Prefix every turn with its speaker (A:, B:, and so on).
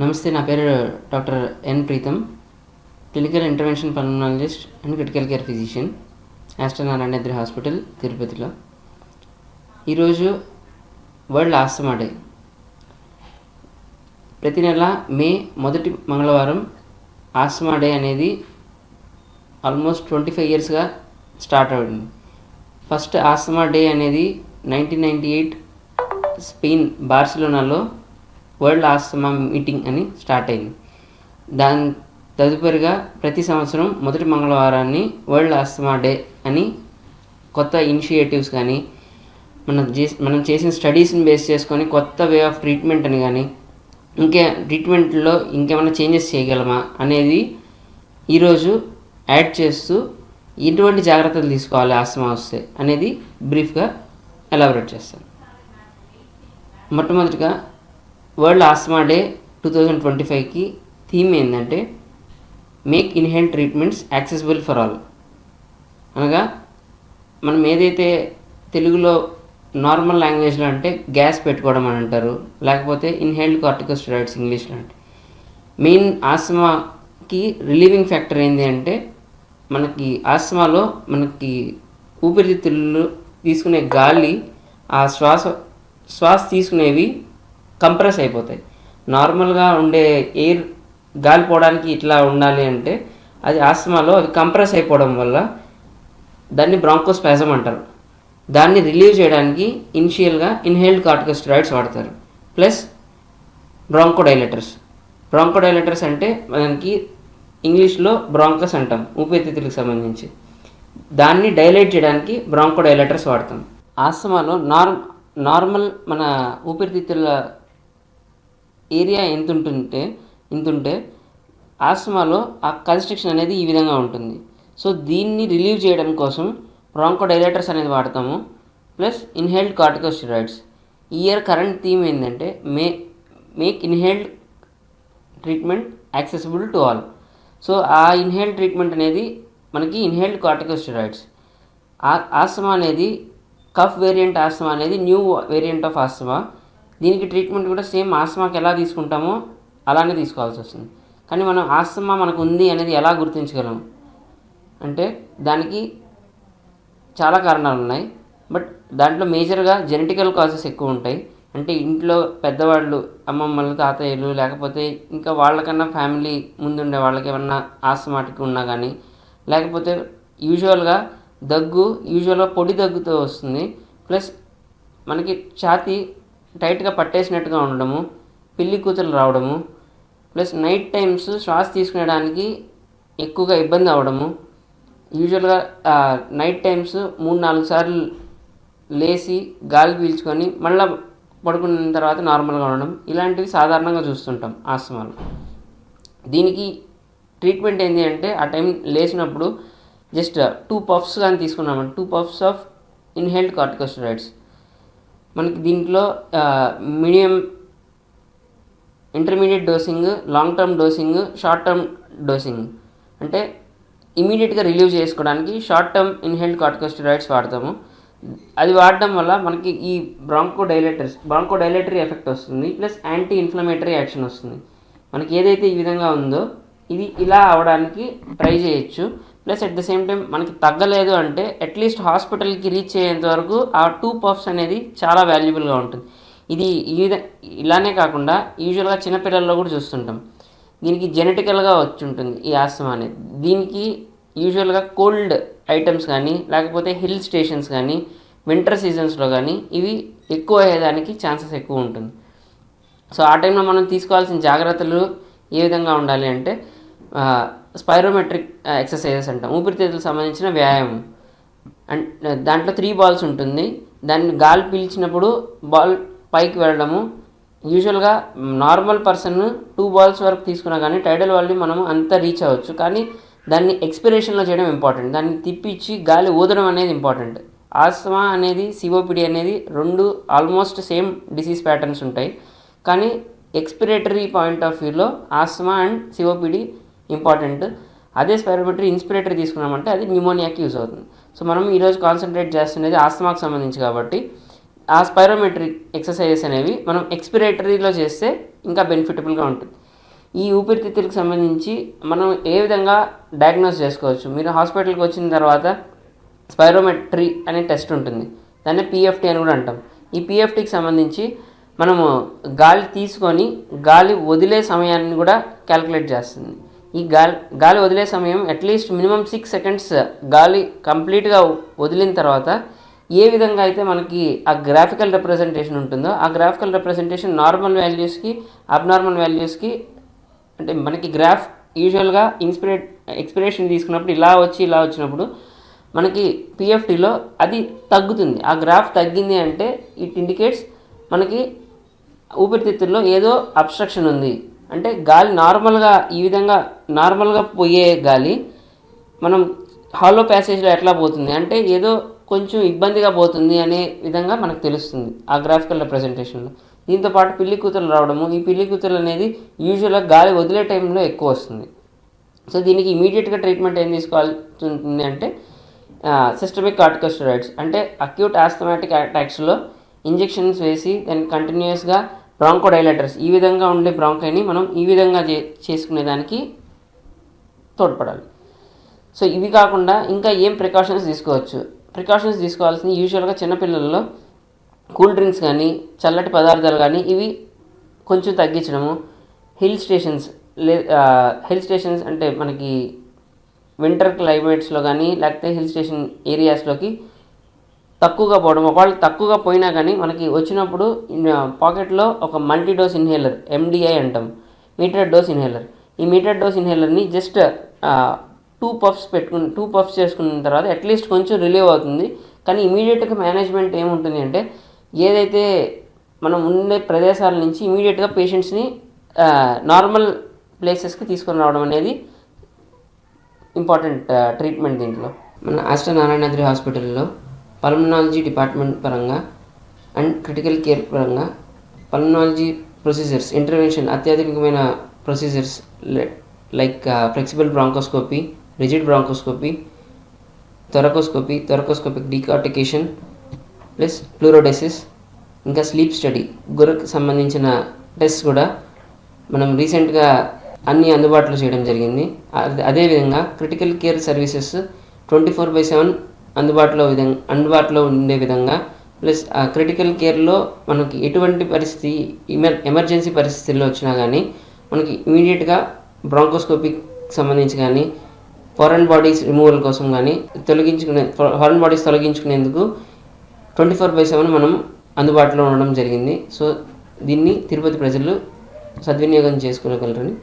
A: నమస్తే నా పేరు doctor N Preetham. Clinical intervention pulmonologist and critical care physician Aster Narayana hospital తిరుపతిలో. ఈరోజు వరల్డ్ ఆస్తమా డే. ప్రతి నెల మే మొదటి మంగళవారం ఆస్తమా డే అనేది ఆల్మోస్ట్ ట్వంటీ ఫైవ్ ఇయర్స్గా స్టార్ట్ అవ్వండి. ఫస్ట్ ఆస్తమా డే అనేది నైన్టీన్ నైంటీ ఎయిట్ స్పెయిన్ బార్సిలోనాలో వరల్డ్ ఆస్తమా మీటింగ్ అని స్టార్ట్ అయింది. దాని తదుపరిగా ప్రతి సంవత్సరం మొదటి మంగళవారాన్ని వరల్డ్ ఆస్తమా డే అని కొత్త ఇనిషియేటివ్స్ కానీ మనం చేసి మనం చేసిన స్టడీస్ని బేస్ చేసుకొని కొత్త వే ఆఫ్ ట్రీట్మెంట్ అని కానీ ఇంకే ట్రీట్మెంట్లో ఇంకేమైనా చేంజెస్ చేయగలమా అనేది ఈరోజు యాడ్ చేస్తూ ఎటువంటి జాగ్రత్తలు తీసుకోవాలి ఆస్తమా వస్తే అనేది బ్రీఫ్గా ఎలాబరేట్ చేస్తాను. మొట్టమొదటిగా world asthma day two thousand twenty ఫైవ్కి థీమ్ ఏంటంటే make inhaled treatments accessible for all. అనగా మనం ఏదైతే తెలుగులో నార్మల్ లాంగ్వేజ్లో అంటే గ్యాస్ పెట్టుకోవడం అని అంటారు లేకపోతే ఇన్హేల్డ్ కార్టికోస్టెరాయిడ్స్ ఇంగ్లీష్లో అంటే. మెయిన్ ఆస్మాకి రిలీవింగ్ ఫ్యాక్టర్ ఏంటి అంటే మనకి ఆస్మాలో మనకి ఊపిరితిత్తులు తీసుకునే గాలి ఆ శ్వాస శ్వాస తీసుకునేవి కంప్రెస్ అయిపోతాయి. నార్మల్గా ఉండే ఎయిర్ గాలి పోవడానికి ఇట్లా ఉండాలి అంటే అది ఆస్తమాలో అది కంప్రెస్ అయిపోవడం వల్ల దాన్ని బ్రాంకోస్పాజం అంటారు. దాన్ని రిలీవ్ చేయడానికి ఇనిషియల్గా ఇన్హేల్డ్ కార్టికోస్టెరాయిడ్స్ వాడతారు. ప్లస్ బ్రాంకోడైలెటర్స్ బ్రాంకోడైలెటర్స్ అంటే మనకి ఇంగ్లీష్లో బ్రాంకస్ అంటాం ఊపిరితిత్తులకు సంబంధించి. దాన్ని డైలైట్ చేయడానికి బ్రాంకోడైలెటర్స్ వాడతాం. ఆస్తమాలో నార్ నార్మల్ మన ఊపిరితిత్తుల ఏరియా ఎంత ఉంటుంటే ఇంత ఉంటే ఆస్తమాలో ఆ కన్స్ట్రక్షన్ అనేది ఈ విధంగా ఉంటుంది. సో దీన్ని రిలీవ్ చేయడం కోసం బ్రాంకోడైలేటర్స్ అనేది వాడతాము ప్లస్ ఇన్హేల్డ్ కార్టికోస్టిరాయిడ్స్. ఈ ఇయర్ కరెంట్ థీమ్ ఏంటంటే may make inhaled treatment accessible to all. So ఆ ఇన్హేల్డ్ ట్రీట్మెంట్ అనేది మనకి ఇన్హేల్డ్ కార్టికోస్టిరాయిడ్స్. ఆ ఆస్తమా అనేది కఫ్ వేరియంట్ ఆస్తమా అనేది న్యూ వేరియంట్ ఆఫ్ ఆస్తమా దీనికి ట్రీట్మెంట్ కూడా సేమ్ ఆస్తమాకి ఎలా తీసుకుంటామో అలానే తీసుకోవాల్సి వస్తుంది. కానీ మనం ఆస్తమా మనకు ఉంది అనేది ఎలా గుర్తించగలం? అంటే దానికి చాలా కారణాలు ఉన్నాయి. బట్ దాంట్లో మేజర్గా జెనెటికల్ కాజెస్ ఎక్కువ ఉంటాయి. అంటే ఇంట్లో పెద్దవాళ్ళు అమ్మమ్మలు తాతయ్యలు లేకపోతే ఇంకా వాళ్ళకన్నా ఫ్యామిలీ ముందుండే వాళ్ళకి ఏమన్నా ఆస్తమాటిక్ ఉన్నా కానీ లేకపోతే యూజువల్గా దగ్గు యూజువల్గా పొడి దగ్గుతో వస్తుంది. ప్లస్ మనకి ఛాతీ టైట్గా పట్టేసినట్టుగా ఉండడము పిల్లి కూతురు రావడము ప్లస్ నైట్ టైమ్స్ శ్వాస తీసుకునేడానికి ఎక్కువగా ఇబ్బంది అవ్వడము. యూజువల్గా నైట్ టైమ్స్ మూడు నాలుగు సార్లు లేచి గాలి పీల్చుకొని మళ్ళీ పడుకున్న తర్వాత నార్మల్గా ఉండడం ఇలాంటివి సాధారణంగా చూస్తుంటాం ఆస్తమాలు దీనికి ట్రీట్మెంట్ ఏంటి అంటే ఆ టైం లేచినప్పుడు జస్ట్ టూ పఫ్స్ కానీ తీసుకున్నామంటే two puffs of inhaled corticosteroids. మనకి దీంట్లో medium intermediate dosing long term dosing short term dosing. అంటే ఇమీడియట్గా రిలీవ్ చేసుకోవడానికి షార్ట్ టర్మ్ ఇన్హెల్డ్ కార్టికోస్టెరాయిడ్స్ వాడతాము. అది వాడడం వల్ల మనకి ఈ bronchodilators bronchodilatory effect వస్తుంది ప్లస్ యాంటీ ఇన్ఫ్లమేటరీ యాక్షన్ వస్తుంది. మనకి ఏదైతే ఈ విధంగా ఉందో ఇది ఇలా అవడానికి ట్రై చేయొచ్చు. Plus at the same time మనకి తగ్గలేదు అంటే అట్లీస్ట్ హాస్పిటల్కి రీచ్ అయ్యేంత వరకు ఆ టూ పఫ్స్ అనేది చాలా వాల్యుబుల్గా ఉంటుంది. ఇది ఈ ఇలానే కాకుండా యూజువల్గా చిన్నపిల్లల్లో కూడా చూస్తుంటాం. దీనికి జెనెటికల్గా వచ్చి ఉంటుంది ఈ ఆస్తమా అనేది. దీనికి యూజువల్గా కోల్డ్ ఐటమ్స్ కానీ లేకపోతే హిల్ స్టేషన్స్ కానీ వింటర్ సీజన్స్లో కానీ ఇవి ఎక్కువ అయ్యేదానికి ఛాన్సెస్ ఎక్కువ ఉంటుంది. సో ఆ టైంలో మనం తీసుకోవాల్సిన జాగ్రత్తలు ఏ విధంగా ఉండాలి అంటే స్పైరోమెట్రిక్ ఎక్సర్సైజెస్ అంటాం. ఊపిరితిత్తులకు సంబంధించిన వ్యాయామం. అండ్ దాంట్లో త్రీ బాల్స్ ఉంటుంది. దాన్ని గాలి పీల్చినప్పుడు బాల్ పైకి వెళ్ళడము. యూజువల్గా నార్మల్ పర్సన్ టూ బాల్స్ వరకు తీసుకున్నా కానీ టైడల్ వాళ్ళని మనం అంత రీచ్ అవ్వచ్చు. కానీ దాన్ని ఎక్స్పిరేషన్లో చేయడం ఇంపార్టెంట్. దాన్ని తిప్పించి గాలి ఊదడం అనేది ఇంపార్టెంట్. ఆస్తమా అనేది సిఓపిడి అనేది రెండు ఆల్మోస్ట్ సేమ్ డిసీజ్ ప్యాటర్న్స్ ఉంటాయి. కానీ ఎక్స్పిరేటరీ పాయింట్ ఆఫ్ వ్యూలో ఆస్తమా అండ్ సిఓపిడి ఇంపార్టెంట్. అదే స్పైరోమెట్రీ ఇన్స్పిరేటర్ తీసుకున్నామంటే అది న్యూమోనియాకి యూజ్ అవుతుంది. సో మనం ఈరోజు కాన్సన్ట్రేట్ చేస్తున్నది ఆస్తమాకు సంబంధించి కాబట్టి ఆ స్పైరోమెట్రిక్ ఎక్సర్సైజెస్ అనేవి మనం ఎక్స్పిరేటరీలో చేస్తే ఇంకా బెనిఫిటబుల్గా ఉంటుంది. ఈ ఊపిరితిత్తులకు సంబంధించి మనం ఏ విధంగా డయాగ్నోస్ చేసుకోవచ్చు? మీరు హాస్పిటల్కి వచ్చిన తర్వాత స్పైరోమెట్రీ అనే టెస్ట్ ఉంటుంది. దాన్ని పిఎఫ్టీ అని కూడా అంటాం. ఈ పిఎఫ్టీకి సంబంధించి మనము గాలి తీసుకొని గాలి వదిలే సమయాన్ని కూడా క్యాలిక్యులేట్ చేస్తుంది. ఈ గాలి గాలి వదిలే సమయం అట్లీస్ట్ మినిమం సిక్స్ సెకండ్స్ గాలి కంప్లీట్గా వదిలిన తర్వాత ఏ విధంగా అయితే మనకి ఆ గ్రాఫికల్ రిప్రజెంటేషన్ ఉంటుందో ఆ గ్రాఫికల్ రిప్రజెంటేషన్ నార్మల్ వాల్యూస్కి అబ్నార్మల్ వాల్యూస్కి అంటే మనకి గ్రాఫ్ యూజువల్గా ఇన్స్పిరేట్ ఎక్స్పిరేషన్ తీసుకున్నప్పుడు ఇలా వచ్చి ఇలా వచ్చినప్పుడు మనకి పిఎఫ్టీలో అది తగ్గుతుంది. ఆ గ్రాఫ్ తగ్గింది అంటే ఇట్ ఇండికేట్స్ మనకి ఊపిరితిత్తుల్లో ఏదో అబ్స్ట్రక్షన్ ఉంది. అంటే గాలి నార్మల్గా ఈ విధంగా నార్మల్గా పోయే గాలి మనం హాలో ప్యాసేజ్లో ఎట్లా పోతుంది? అంటే ఏదో కొంచెం ఇబ్బందిగా పోతుంది అనే విధంగా మనకు తెలుస్తుంది ఆ గ్రాఫికల్ రిప్రజెంటేషన్లో. దీంతో పాటు పిల్లి కూతురు రావడము ఈ పిల్లి కూతురు అనేది యూజువల్గా గాలి వదిలే టైంలో ఎక్కువ వస్తుంది. సో దీనికి ఇమీడియట్గా ట్రీట్మెంట్ ఏం తీసుకోవాల్సి ఉంటుంది అంటే సిస్టమిక్ కార్టికోస్టెరాయిడ్స్. అంటే అక్యూట్ ఆస్థమాటిక్ అటాక్స్లో ఇంజెక్షన్స్ వేసి దాన్ని కంటిన్యూస్గా బ్రాంకోడైలేటర్స్ ఈ విధంగా ఉండే బ్రాంకైని మనం ఈ విధంగా చే చేసుకునేదానికి తోడ్పడాలి. సో ఇవి కాకుండా ఇంకా ఏం ప్రికాషన్స్ తీసుకోవచ్చు? ప్రికాషన్స్ తీసుకోవాల్సింది యూజువల్గా చిన్నపిల్లల్లో కూల్ డ్రింక్స్ కానీ చల్లటి పదార్థాలు కానీ ఇవి కొంచెం తగ్గించడము. హిల్ స్టేషన్స్ లే హిల్ స్టేషన్స్ అంటే మనకి వింటర్ క్లైమేట్స్లో కానీ లేకపోతే హిల్ స్టేషన్ ఏరియాస్లోకి తక్కువగా పోవడం. ఒకవేళ తక్కువగా పోయినా కానీ మనకి వచ్చినప్పుడు పాకెట్లో ఒక మల్టీ డోస్ ఇన్హేలర్ ఎండిఐ అంటాం. Meter dose inhaler. ఈ మీటర్ డోస్ ఇన్హేలర్ని జస్ట్ టూ పఫ్స్ పెట్టుకుని టూ పఫ్స్ చేసుకున్న తర్వాత అట్లీస్ట్ కొంచెం రిలీవ్ అవుతుంది. కానీ ఇమీడియట్గా మేనేజ్మెంట్ ఏముంటుంది అంటే ఏదైతే మనం ఉండే ప్రదేశాల నుంచి ఇమీడియట్గా పేషెంట్స్ని నార్మల్ ప్లేసెస్కి తీసుకొని రావడం అనేది ఇంపార్టెంట్ ట్రీట్మెంట్ దీంట్లో. మన అష్ట నారాయణాద్రి హాస్పిటల్లో పల్మనాలజీ డిపార్ట్మెంట్ పరంగా అండ్ క్రిటికల్ కేర్ పరంగా pulmonology procedures intervention అత్యాధునికమైన procedures like flexible bronchoscopy rigid bronchoscopy thoracoscopy thoracoscopic decortication plus pleurodesis ఇంకా స్లీప్ స్టడీ గుర్రకు సంబంధించిన టెస్ట్ కూడా మనం రీసెంట్గా అన్ని అందుబాటులో చేయడం జరిగింది. అదే- అదేవిధంగా critical care services twenty four by seven అందుబాటులో విధంగా అందుబాటులో ఉండే విధంగా. ప్లస్ ఆ క్రిటికల్ కేర్లో మనకి ఎటువంటి పరిస్థితి ఎమర్ ఎమర్జెన్సీ పరిస్థితుల్లో వచ్చినా కానీ మనకి ఇమీడియట్గా బ్రాంకోస్కోపిక్ సంబంధించి కానీ ఫారెన్ బాడీస్ రిమూవల్ కోసం కానీ తొలగించుకునే ఫారెన్ బాడీస్ తొలగించుకునేందుకు ట్వంటీ ఫోర్ బై సెవెన్ మనం అందుబాటులో ఉండడం జరిగింది. సో దీన్ని తిరుపతి ప్రజలు సద్వినియోగం చేసుకోగలరని